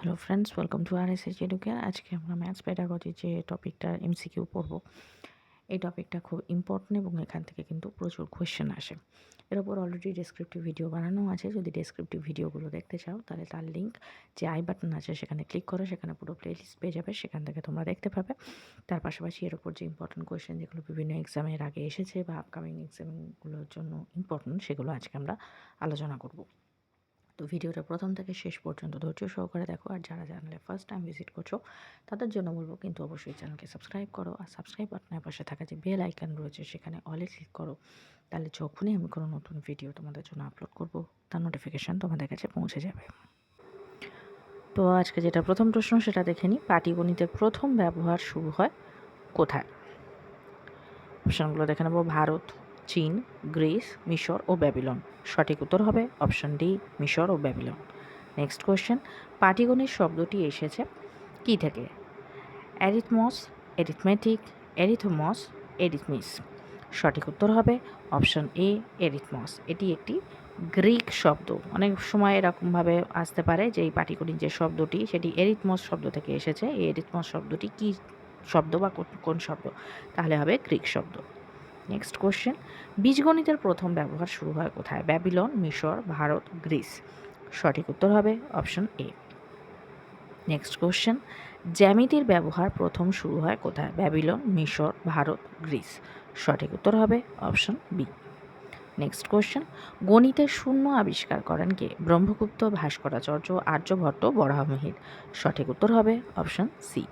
Hello friends welcome to R S H এডুকে আজকে আমরা maths pedagogy যে টপিকটা এমসিকিউ পড়ব, এই টপিকটা খুব ইম্পর্টেন্ট এবং এখান থেকে কিন্তু প্রচুর কোয়েশ্চেন আসে। এর উপর অলরেডি ডেসক্রিপটিভ ভিডিও বানানো আছে। যদি ডেসক্রিপটিভ ভিডিওগুলো দেখতে চাও, তাহলে তার লিঙ্ক যে আই বাটন আছে, সেখানে ক্লিক করো, সেখানে পুরো প্লেলিস্ট পেয়ে যাবে, সেখান থেকে তোমরা দেখতে পাবে। তার পাশাপাশি এর উপর যে ইম্পর্টেন্ট কোয়েশ্চেন যেগুলো বিভিন্ন এক্সামের আগে এসেছে বা আপকামিং এক্সামগুলোর জন্য ইম্পর্টেন্ট সেগুলো আজকে আমরা আলোচনা করব। তো ভিডিওটা প্রথম থেকে শেষ পর্যন্ত ধৈর্য সহকারে দেখো, আর যারা চ্যানেলে ফার্স্ট টাইম ভিজিট করছ, তাদের জন্য বলব কিন্তু অবশ্যই চ্যানেলকে সাবস্ক্রাইব করো, আর সাবস্ক্রাইব বাটনের পাশে থাকা যে বেল আইকন রয়েছে, সেখানে অলে ক্লিক করো। তাহলে যখনই আমি কোনো নতুন ভিডিও তোমাদের জন্য আপলোড করব, তার নোটিফিকেশান তোমাদের কাছে পৌঁছে যাবে। তো আজকে যেটা প্রথম প্রশ্ন, সেটা দেখে নিই। পাটিগণিতের প্রথম ব্যবহার শুরু হয় কোথায়? অপশানগুলো দেখে নেব, ভারত। চীন, গ্রিস, মিশর ও ব্যাবিলন। সঠিক উত্তর হবে অপশন ডি, মিশর ও ব্যাবিলন। Next question. পাটিগণিত শব্দটি এসেছে কি থেকে? অ্যারিথমস এরিথমেটিক, এরিথমস, এরিথমিস। সঠিক উত্তর হবে অপশন এ, এরিথমস। এটি একটি গ্রিক শব্দ। অনেক সময় এরকমভাবে আসতে পারে যে এই পাটিগণিত যে শব্দটি, সেটি এরিথমস শব্দ থেকে এসেছে। এই এরিথমস শব্দটি কী শব্দ বা কোন শব্দ? তাহলে হবে গ্রিক শব্দ। নেক্সট কোশ্চেন বীজগণিতের প্রথম ব্যবহার শুরু হয় কোথায়? ব্যাবিলন, মিশর, ভারত, গ্রিস। সঠিক উত্তর হবে অপশন এ নেক্সট কোশ্চেন জ্যামিতির ব্যবহার প্রথম শুরু হয় কোথায়? ব্যাবিলন, মিশর, ভারত, গ্রিস। সঠিক উত্তর হবে অপশন বি নেক্সট কোশ্চেন গণিতের শূন্য আবিষ্কার করেন কে? ব্রহ্মগুপ্ত, ভাস্করাচার্য, আর্যভট্ট, বরাহমিহির। সঠিক উত্তর হবে option C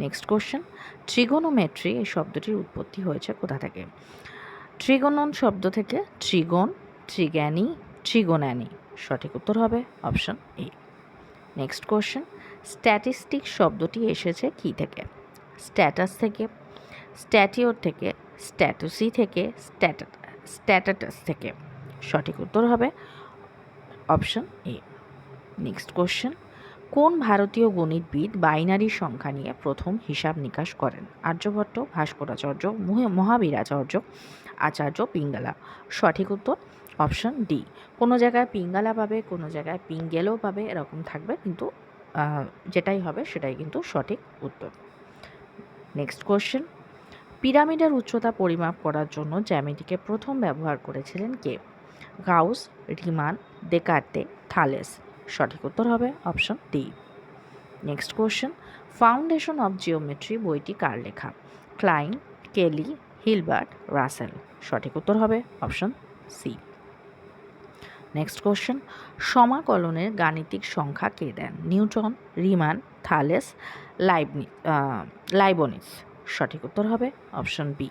next question trigonometry এই শব্দটির উৎপত্তি হয়েছে কোথা থেকে? ট্রিগোনন শব্দ থেকে ট্রিগন ট্রিগ্যানি ট্রিগোন্যানি সঠিক উত্তর হবে option A next question statistic শব্দটি এসেছে কি থেকে? স্ট্যাটাস থেকে স্ট্যাটিওর থেকে স্ট্যাটুসি থেকে স্ট্যাটাটাস থেকে। সঠিক উত্তর হবে অপশন এ নেক্সট কোশ্চেন কোন ভারতীয় গণিতবিদ বাইনারি সংখ্যা নিয়ে প্রথম হিসাব নিকাশ করেন? আর্যভট্ট, ভাস্করাচার্য মহাবীরাচার্য, আচার্য পিঙ্গালা। সঠিক উত্তর? Option D. কোনো জায়গায় পিঙ্গালা পাবে, কোনো জায়গায় পিঙ্গেলও পাবে, এরকম থাকবে, কিন্তু যেটাই হবে সেটাই কিন্তু সঠিক উত্তর। Next question. পিরামিডের উচ্চতা পরিমাপ করার জন্য জ্যামিতিকে প্রথম ব্যবহার করেছিলেন কে? Gauss, Riemann Descartes Thales. সঠিক উত্তর হবে option D next question foundation of geometry বইটি কার লেখা? ক্লাইন কেলি হিলবার্ট রাসেল সঠিক উত্তর হবে অপশন সি নেক্সট কোশ্চেন সমাকলনের গাণিতিক সংখ্যা কে দেন? Newton, Riemann, Thales, লাইবনি Leibniz. সঠিক উত্তর হবে অপশন বি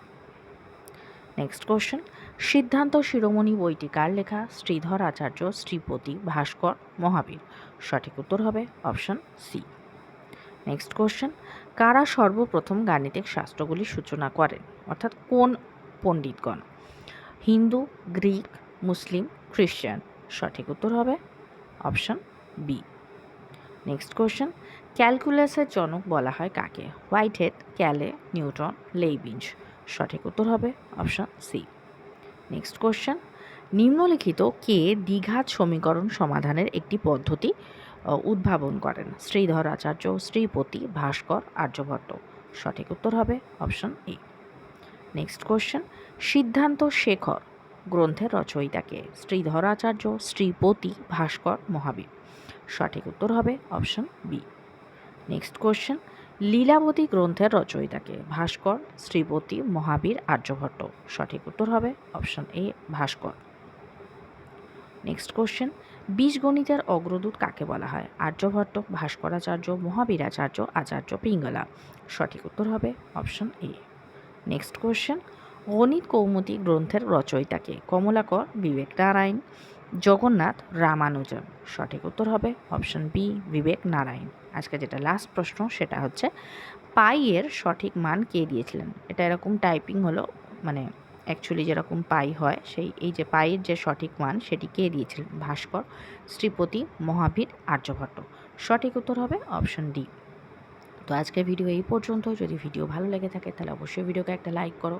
নেক্সট কোশ্চেন সিদ্ধান্ত শিরোমণি বইটি কার লেখা? শ্রীধর আচার্য, শ্রীপতি, ভাস্কর, মহাবীর। সঠিক উত্তর হবে অপশন সি নেক্সট কোশ্চেন কারা সর্বপ্রথম গাণিতিক শাস্ত্রগুলির সূচনা করেন? অর্থাৎ কোন পণ্ডিতগণ? হিন্দু, গ্রিক, মুসলিম, খ্রিশ্চান। সঠিক উত্তর হবে অপশন বি নেক্সট কোশ্চেন ক্যালকুলাসের জনক বলা হয় কাকে? Whitehead, Cayley, Newton, Leibniz. সঠিক উত্তর হবে অপশন সি। নেক্সট কোশ্চেন নিম্নলিখিত কে দ্বিঘাত সমীকরণ সমাধানের একটি পদ্ধতি উদ্ভাবন করেন? শ্রীধর আচার্য, শ্রীপতি, ভাস্কর, আর্যভট্ট। সঠিক উত্তর হবে অপশন এ। নেক্সট কোশ্চেন সিদ্ধান্ত শেখর গ্রন্থের রচয়িতাকে শ্রীধর আচার্য, শ্রীপতি, ভাস্কর, মহাবীর। সঠিক উত্তর হবে option B. Next question Lilavati গ্রন্থের রচয়িতাকে ভাস্কর শ্রীপতি মহাবীর, আর্যভট্ট। সঠিক উত্তর হবে option A Bhaskara. Next question বীজগণিতের অগ্রদূত কাকে বলা হয়? আর্যভট্ট, ভাস্করাচার্য, মহাবীরাচার্য, আচার্য, পিঙ্গলা। সঠিক উত্তর হবে অপশন এ নেক্সট কোশ্চেন গণিত কৌমুদী গ্রন্থের রচয়িতাকে কমলাকর, বিবেক নারায়ণ জগন্নাথ রামানুজন। সঠিক উত্তর হবে অপশন বি, বিবেক নারায়ণ। আজকে যেটা লাস্ট প্রশ্ন, সেটা হচ্ছে, পাই এর সঠিক মান কে দিয়েছিলেন? এটা এরকম টাইপিং হলো মানে অ্যাকচুয়ালি যেরকম পাই হয়, সেই এই যে পাইয়ের যে সঠিক মান, সেটি কে দিয়েছিলেন? ভাস্কর, শ্রীপতি, মহাবীর, আর্যভট্ট। সঠিক উত্তর হবে অপশন ডি। তো আজকের ভিডিও এই পর্যন্ত যদি ভিডিও ভালো লেগে থাকে, তাহলে অবশ্যই ভিডিওকে একটা লাইক করো।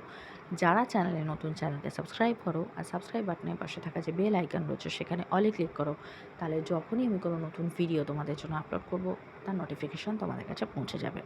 যারা চ্যানেলে নতুন, চ্যানেলটা সাবস্ক্রাইব করো আর সাবস্ক্রাইব বাটনের পাশে থাকা যে বেল আইকন রয়েছে সেখানে অলে ক্লিক করো। তাহলে যখনই আমি কোনো নতুন ভিডিও তোমাদের জন্য আপলোড করব, তার নোটিফিকেশান তোমাদের কাছে পৌঁছে যাবে।